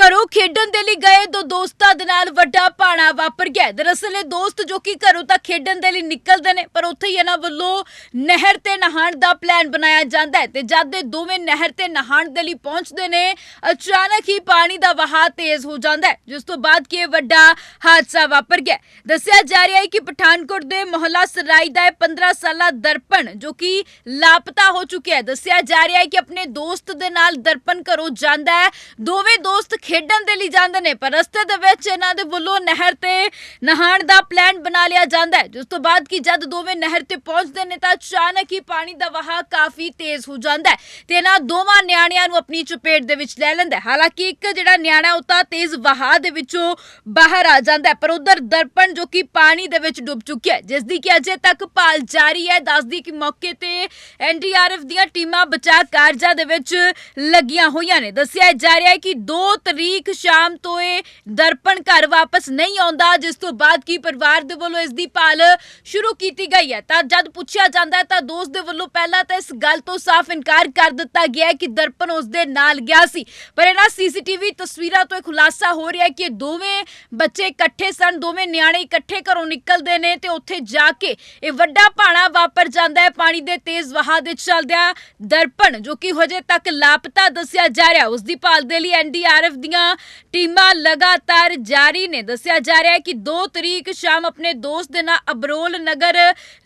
ਘਰੋਂ ਖੇਡਣ ਦੇ ਲਈ ਗਏ ਦੋ ਦੋਸਤਾਂ ਦੇ ਨਾਲ ਵੱਡਾ ਭਾਣਾ ਵਾਪਰ ਗਿਆ ਦਰਅਸਲ ਇਹ ਦੋਸਤ ਜੋ ਕਿ ਘਰੋਂ ਤਾਂ ਖੇਡਣ ਦੇ ਲਈ ਨਿਕਲਦੇ ਨੇ, ਪਰ ਉੱਥੇ ਹੀ ਇਹਨਾਂ ਵੱਲੋਂ ਨਹਿਰ ਤੇ ਨਹਾਉਣ ਦਾ ਪਲਾਨ ਬਣਾਇਆ ਜਾਂਦਾ ਹੈ ਤੇ ਜਦ ਇਹ ਦੋਵੇਂ ਨਹਿਰ ਤੇ ਨਹਾਉਣ ਦੇ ਲਈ ਪਹੁੰਚਦੇ ਨੇ, ਅਚਾਨਕ ਹੀ ਪਾਣੀ ਦਾ ਵਹਾਅ ਤੇਜ਼ ਹੋ ਜਾਂਦਾ ਹੈ, ਜਿਸ ਤੋਂ ਬਾਅਦ ਕਿ ਇਹ ਵੱਡਾ ਹਾਦਸਾ ਵਾਪਰ ਗਿਆ ਦੱਸਿਆ ਜਾ ਰਿਹਾ ਹੈ ਕਿ ਪਠਾਨਕੋਟ ਦੇ ਮੁਹੱਲਾ ਸਰਾਈ ਦਾ ਇਹ 15 ਸਾਲਾ ਦਰਪਣ ਜੋ ਕਿ ਲਾਪਤਾ ਹੋ ਚੁੱਕਿਆ ਹੈ। ਦੱਸਿਆ ਜਾ ਰਿਹਾ ਹੈ ਕਿ ਆਪਣੇ ਦੋਸਤ ਦੇ ਨਾਲ ਦਰਪਣ ਘਰੋਂ ਜਾਂਦਾ ਹੈ। ਦੋਵੇਂ ਦੋਸਤ ਖੇਡਣ ਦੇ ਲਈ ਜਾਂਦੇ ਨੇ, ਪਰ ਰਸਤੇ ਦੇ ਵਿੱਚ ਇਹਨਾਂ ਦੇ ਵੱਲੋਂ ਨਹਿਰ ਤੇ ਨਹਾਉਣ ਦਾ ਪਲਾਨ ਬਣਾ ਲਿਆ ਜਾਂਦਾ ਹੈ। ਜਿਸ ਤੋਂ ਬਾਅਦ ਕਿ ਜਦ ਦੋਵੇਂ ਨਹਿਰ ਤੇ ਪਹੁੰਚਦੇ ਨੇ, ਤਾਂ ਅਚਾਨਕ ਹੀ ਪਾਣੀ ਦਾ ਵਹਾਅ ਕਾਫੀ ਤੇਜ਼ ਹੋ ਜਾਂਦਾ ਹੈ ਤੇ ਇਹਨਾਂ ਦੋਵਾਂ ਨਿਆਣਿਆਂ ਨੂੰ ਆਪਣੀ ਚਪੇਟ ਦੇ ਵਿੱਚ ਲੈ ਲੈਂਦਾ ਹਾਲਾਂਕਿ ਇੱਕ ਜਿਹੜਾ ਨਿਆਣਾ, ਉਹ ਤਾਂ ਤੇਜ਼ ਵਹਾਅ ਦੇ ਵਿੱਚੋਂ ਬਾਹਰ ਆ ਜਾਂਦਾ ਪਰ ਉਧਰ ਦਰਪਣ ਜੋ ਕਿ ਪਾਣੀ ਦੇ ਵਿੱਚ ਡੁੱਬ ਚੁੱਕਿਆ ਹੈ, ਜਿਸ ਦੀ ਕਿ ਅਜੇ ਤੱਕ ਭਾਲ ਜਾਰੀ ਹੈ, ਦੱਸਦੀ ਕਿ ਮੌਕੇ ਤੇ ਐਨਡੀਆਰਐਫ ਦੀਆਂ ਟੀਮਾਂ ਬਚਾਅ ਕਾਰਜਾਂ ਦੇ ਵਿੱਚ ਲੱਗੀਆਂ ਹੋਈਆਂ ਨੇ। ਦੱਸਿਆ ਜਾ ਰਿਹਾ ਹੈ ਕਿ ਦੋ ਤਰੀਕ ਸ਼ਾਮ ਤੋਂ ਇਹ ਦਰਪਣ ਘਰ ਵਾਪਸ ਨਹੀਂ ਆਉਂਦਾ, ਜਿਸ ਤੋਂ ਬਾਅਦ ਕੀ ਪਰਿਵਾਰ ਦੇ ਵੱਲੋਂ ਇਸ ਦੀ ਭਾਲ ਸ਼ੁਰੂ ਕੀਤੀ ਗਈ ਹੈ? ਤਾਂ ਜਦ ਪੁੱਛਿਆ ਜਾਂਦਾ ਤਾਂ ਦੋਸਤ ਦੇ ਵੱਲੋਂ ਪਹਿਲਾਂ ਤਾਂ ਇਸ ਗੱਲ ਤੋਂ ਸਾਫ਼ ਇਨਕਾਰ ਕਰ ਦਿੱਤਾ ਗਿਆ ਕਿ ਦਰਪਣ ਉਸ ਦੇ ਨਾਲ ਗਿਆ ਸੀ। ਪਰ ਇਹਨਾਂ ਸੀਸੀਟੀਵੀ ਤਸਵੀਰਾਂ ਤੋਂ ਇਹ ਖੁਲਾਸਾ ਹੋ ਰਿਹਾ ਕਿ ਦੋਵੇਂ ਬੱਚੇ ਇਕੱਠੇ ਸਨ, ਦੋਵੇਂ ਨਿਆਣੇ ਇਕੱਠੇ ਘਰੋਂ ਨਿਕਲਦੇ ਨੇ ਤੇ ਉੱਥੇ ਜਾ ਕੇ ਇਹ ਵੱਡਾ ਭਾਣਾ ਵਾਪਰ ਜਾਂਦਾ ਹੈ। ਪਾਣੀ ਦੇ ਤੇਜ਼ ਵਹਾਅ ਦੇ ਚੱਲਦਿਆਂ ਦਰਪਣ, ਜੋ ਕਿ ਹਜੇ ਤੱਕ ਲਾਪਤਾ ਦੱਸਿਆ ਜਾ ਰਿਹਾ, ਉਸ ਦੀ ਭਾਲ ਦੇ ਲਈ ਐਨਡੀਆਰਐਫ ਦੀਆਂ ਟੀਮਾਂ ਲਗਾਤਾਰ ਜਾਰੀ ਨੇ। ਦੱਸਿਆ ਜਾ ਰਿਹਾ ਹੈ ਕਿ 2 ਤਰੀਕ ਸ਼ਾਮ ਆਪਣੇ ਦੋਸਤ ਦੇ ਨਾਲ ਅਬਰੋਲ ਨਗਰ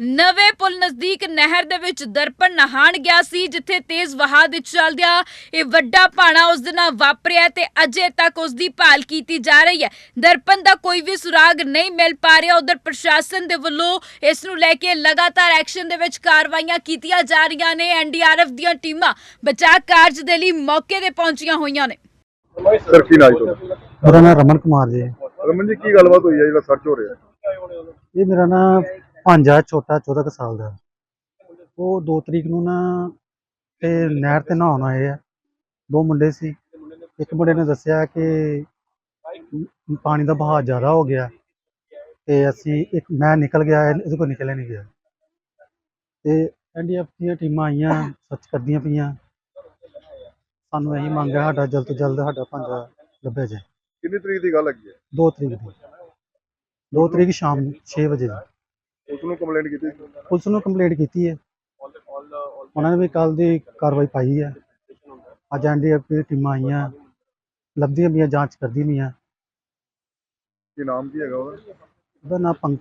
ਨਵੇਂ ਪੁਲ ਨਜ਼ਦੀਕ ਨਹਿਰ ਦੇ ਵਿੱਚ ਦਰਪਣ ਨਹਾਣ ਗਿਆ ਸੀ, ਜਿੱਥੇ ਤੇਜ਼ ਵਹਾਅ ਦੇ ਚੱਲਦਿਆਂ ਇਹ ਵੱਡਾ ਭਾਣਾ ਉਸ ਦੇ ਨਾਲ ਵਾਪਰਿਆ ਤੇ ਅਜੇ ਤੱਕ ਉਸ ਦੀ ਭਾਲ ਕੀਤੀ ਜਾ ਰਹੀ ਹੈ। ਦਰਪਣ ਦਾ ਕੋਈ ਵੀ ਸੁਰਾਗ ਨਹੀਂ ਮਿਲ ਪਾ ਰਿਹਾ। ਉਧਰ ਪ੍ਰਸ਼ਾਸਨ ਦੇ ਵੱਲੋਂ ਇਸ ਨੂੰ ਲੈ ਕੇ ਲਗਾਤਾਰ ਐਕਸ਼ਨ ਦੇ ਵਿੱਚ ਕਾਰਵਾਈਆਂ ਕੀਤੀਆਂ ਜਾ ਰਹੀਆਂ ਨੇ। ਐਨਡੀਆਰਐਫ ਦੀਆਂ ਟੀਮਾਂ ਬਚਾਅ ਕਾਰਜ ਦੇ ਲਈ ਮੌਕੇ ਤੇ ਪਹੁੰਚੀਆਂ ਹੋਈਆਂ ਨੇ। ਸਰ ਕੀ ਨਾਮ ਤੁਹਾਡਾ ਮੇਰਾ ਨਾਮ ਰਮਨ ਕੁਮਾਰ ਜੀ ਹੈ। ਰਮਨ ਜੀ ਕੀ ਗੱਲਬਾਤ ਹੋਈ ਹੈ ਜਿਹੜਾ ਸਰਚ ਹੋ ਰਿਹਾ। ਇਹ ਮੇਰਾ ਨਾ ਭਾਂਜਾ ਛੋਟਾ 14 ਕੁ ਸਾਲ ਦਾ। ਉਹ 2 ਤਰੀਕ ਨੂੰ ਨਾ ਤੇ ਨਹਿਰ ਤੇ ਨਹਾਉਣ ਆਏ ਆ। ਦੋ ਮੁੰਡੇ ਸੀ। ਇੱਕ ਮੁੰਡੇ ਨੇ ਦੱਸਿਆ ਕਿ ਮ- ਪਾਣੀ ਦਾ ਵਹਾਅ ਜ਼ਿਆਦਾ ਹੋ ਗਿਆ ਤੇ ਅਸੀਂ ਇੱਕ ਮੈਂ ਨਿਕਲ ਗਿਆ ਇਹ- ਇਹਦੇ ਕੋਲ ਨਿਕਲਿਆ ਨਹੀਂ ਗਿਆ। ਤੇ ਐਨਡੀਐਫ ਦੀਆਂ ਟੀਮਾਂ ਆਈਆਂ ਸਰਚ ਕਰਦੀਆਂ ਪਈਆਂ। ਸਾਨੂੰ ਇਹੀ ਮੰਗ ਹੈ ਸਾਡਾ ਜਲਦ ਤੋਂ ਜਲਦ ਸਾਡਾ ਭਾਂਜਾ ਲੱਭਿਆ ਜਾਏ। ਕਿੰਨੀ ਤਰੀਕ ਦੀ ਗੱਲ ਹੈਗੀ ਹੈ? 2 ਤਰੀਕ ਦੀ। 2 ਤਰੀਕ ਸ਼ਾਮ 6 ਵਜੇ ਦੀ। ਉਸ ਨੂੰ ਕੰਪਲੇਂਟ ਕੀਤੀ ਪੁਲਿਸ ਨੂੰ ਕੰਪਲੇਂਟ ਕੀਤੀ ਹੈ। ਉਹਨਾਂ ਨੇ ਵੀ ਕੱਲ ਦੀ ਕਾਰਵਾਈ ਪਾਈ ਹੈ। ਅੱਜ ਐਨਡੀਐਫ ਦੀ ਟੀਮਾਂ ਆਈਆਂ ਲੱਭਦੀਆਂ ਪਈਆਂ ਜਾਂਚ ਕਰਦੀਆਂ ਪਈਆਂ। ਕੀ ਨਾਮ ਕੀ ਹੈਗਾ ਉਹਦਾ? ਉਹਦਾ ਨਾਂ ਪੰਕ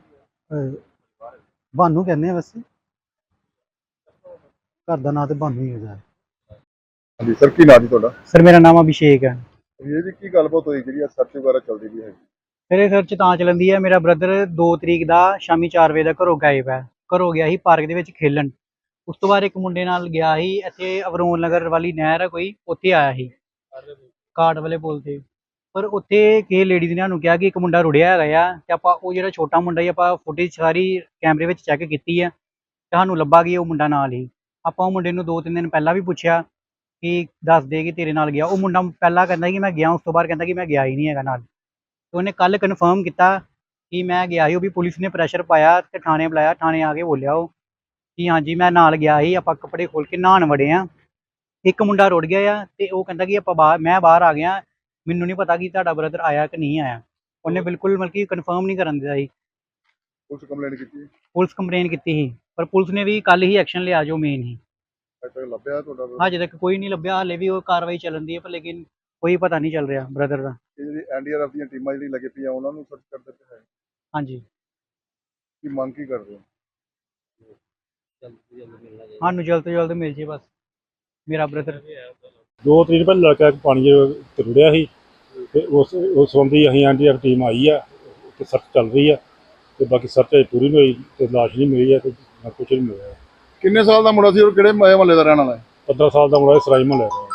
ਭਾਨੂ ਕਹਿੰਦੇ ਆ ਵੈਸੇ। ਘਰ ਦਾ ਨਾਂ ਤੇ ਭਾਨੂ ਹੀ ਹੈਗਾ। ਹਾਂਜੀ ਸਰ ਕੀ ਨਾਮ ਜੀ ਤੁਹਾਡਾ? ਸਰ ਮੇਰਾ ਨਾਮ ਅਭਿਸ਼ੇਕ ਹੈ। ਇਹ ਜੀ ਕੀ ਗੱਲਬਾਤ ਹੋਈ ਜਿਹੜੀ ਸਰਚ ਵਗੈਰਾ ਚੱਲਦੀ ਵੀ ਹੈਗੀ ਫਿਰ ਇਹ ਸਰਚ ਤਾਂ ਚੱਲਦੀ ਹੈ। ਮੇਰਾ ਬ੍ਰਦਰ 2 ਤਰੀਕ ਦਾ ਸ਼ਾਮੀ 4 ਵਜੇ ਦਾ ਘਰੋਂ ਗਾਇਬ ਹੈ। ਘਰੋਂ ਗਿਆ ਸੀ ਪਾਰਕ ਦੇ ਵਿੱਚ ਖੇਲਣ। ਉਸ ਤੋਂ ਬਾਅਦ ਇੱਕ ਮੁੰਡੇ ਨਾਲ ਗਿਆ ਸੀ ਇੱਥੇ ਅਵਰੋਨ ਨਗਰ ਵਾਲੀ ਨਹਿਰ ਹੈ ਕੋਈ ਉੱਥੇ ਆਇਆ ਸੀ। ਕਾਰਡ ਵਾਲੇ ਪੁਲ ਤੇ। ਪਰ ਉੱਥੇ ਕਿਸੇ ਲੇਡੀ ਨੇ ਸਾਨੂੰ ਕਿਹਾ ਕਿ ਇੱਕ ਮੁੰਡਾ ਰੁੜਿਆ ਹੈਗਾ ਆ ਤੇ ਆਪਾਂ ਉਹ ਜਿਹੜਾ ਛੋਟਾ ਮੁੰਡਾ ਸੀ ਆਪਾਂ ਫੁਟੇਜ ਸਾਰੀ ਕੈਮਰੇ ਵਿੱਚ ਚੈੱਕ ਕੀਤੀ ਹੈ ਤੇ ਸਾਨੂੰ ਲੱਭਾ ਕਿ ਉਹ ਮੁੰਡਾ ਨਾਲ ਹੀ ਆਪਾਂ ਉਹ ਮੁੰਡੇ ਨੂੰ ਦੋ ਤਿੰਨ ਦਿਨ ਪਹਿਲਾਂ ਵੀ ਪੁੱਛਿਆ ਕਿ ਦੱਸ ਦੇ ਕਿ ਤੇਰੇ ਨਾਲ ਗਿਆ। ਉਹ ਮੁੰਡਾ ਪਹਿਲਾਂ ਕਹਿੰਦਾ ਕਿ ਮੈਂ ਗਿਆ ਉਸ ਤੋਂ ਬਾਅਦ ਕਹਿੰਦਾ ਕਿ ਮੈਂ ਗਿਆ ਹੀ ਨਹੀਂ ਹੈਗਾ ਨਾਲ। ਤੇ ਉਹਨੇ ਕੱਲ ਕਨਫਰਮ ਕੀਤਾ ਕਿ ਮੈਂ ਗਿਆ ਸੀ। ਉਹ ਵੀ ਪੁਲਿਸ ਨੇ ਪ੍ਰੈਸ਼ਰ ਪਾਇਆ ਤੇ ਥਾਣੇ ਬੁਲਾਇਆ। ਥਾਣੇ ਆ ਕੇ ਬੋਲਿਆ ਉਹ ਕਿ ਹਾਂਜੀ ਮੈਂ ਨਾਲ ਗਿਆ ਸੀ। ਆਪਾਂ ਕੱਪੜੇ ਖੋਲ ਕੇ ਨਹਾਉਣ ਵੜੇ ਆ ਇੱਕ ਮੁੰਡਾ ਰੁੜ ਗਿਆ ਆ ਤੇ ਉਹ ਕਹਿੰਦਾ ਕਿ ਆਪਾਂ ਬਾਹਰ ਮੈਂ ਬਾਹਰ ਆ ਗਿਆ। ਮੈਨੂੰ ਨਹੀਂ ਪਤਾ ਕਿ ਤੁਹਾਡਾ ਬ੍ਰਦਰ ਆਇਆ ਕਿ ਨਹੀਂ ਆਇਆ। ਉਹਨੇ ਬਿਲਕੁਲ ਮਤਲਬ ਕਿ ਕਨਫਰਮ ਨਹੀਂ ਕਰਨ ਦਿੱਤਾ ਸੀ। ਉਸ ਕੰਪਲੇਂਟ ਕੀਤੀ? ਪੁਲਿਸ ਕੰਪਲੇਨ ਕੀਤੀ ਸੀ। ਪਰ ਪੁਲਿਸ ਨੇ ਵੀ ਕੱਲ ਹੀ ਐਕਸ਼ਨ ਲਿਆ ਜੋ ਮੇਨ ਹੀ ਤੱਕ ਲੱਭਿਆ ਤੁਹਾਡਾ ਹਜੇ ਤੱਕ ਕੋਈ ਨਹੀਂ ਲੱਭਿਆ ਹਾਲੇ ਵੀ ਉਹ ਕਾਰਵਾਈ ਚੱਲਣ ਦੀ ਹੈ ਪਰ ਲੇਕਿਨ ਕੋਈ ਪਤਾ ਨਹੀਂ ਚੱਲ ਰਿਹਾ ਬ੍ਰਦਰ ਦਾ। ਇਹ ਜਿਹੜੀ ਐਨਡੀਆਰਐਫ ਦੀਆਂ ਟੀਮਾਂ ਜਿਹੜੀ ਲੱਗੇ ਪਈਆਂ ਉਹਨਾਂ ਨੂੰ ਸਰਚ ਕਰਦੇ ਪਏ ਹੈ ਹਾਂਜੀ। ਕੀ ਮੰਗ ਕੀ ਕਰਦੇ ਹੋ? ਸਾਨੂੰ ਜਲਦ ਤੋਂ ਜਲਦ ਮਿਲ ਜੇ ਬਸ। ਮੇਰਾ ਬ੍ਰਦਰ ਦੋ ਤਰੀਕ ਪਹਿਲਾਂ ਲੜਕਾ ਇੱਕ ਪਾਣੀ 'ਚ ਰੁੜਿਆ ਸੀ ਤੇ ਉਸ ਉਸ ਸੰਬੰਧੀ ਅਸੀਂ ਐਨਡੀਆਰ ਟੀਮ ਆਈ ਆ ਤੇ ਸਰਚ ਚੱਲ ਰਹੀ ਆ ਤੇ ਬਾਕੀ ਸਰਚ ਅਜੇ ਪੂਰੀ ਨਹੀਂ ਹੋਈ ਤੇ ਲਾਸ਼ ਨਹੀਂ ਮਿਲੀ ਆ ਤੇ ਨਾ ਕੁਛ ਨਹੀਂ ਮਿਲਿਆ। ਕਿੰਨੇ ਸਾਲ ਦਾ ਮੁੰਡਾ ਸੀ ਔਰ ਕਿਹੜੇ ਮਹੱਲੇ ਦਾ ਰਹਿਣ ਵਾਲਾ ਹੈ? 15 ਸਾਲ ਦਾ ਮੁੰਡਾ ਸਰਾਈ ਮਹੱਲੇ ਦਾ।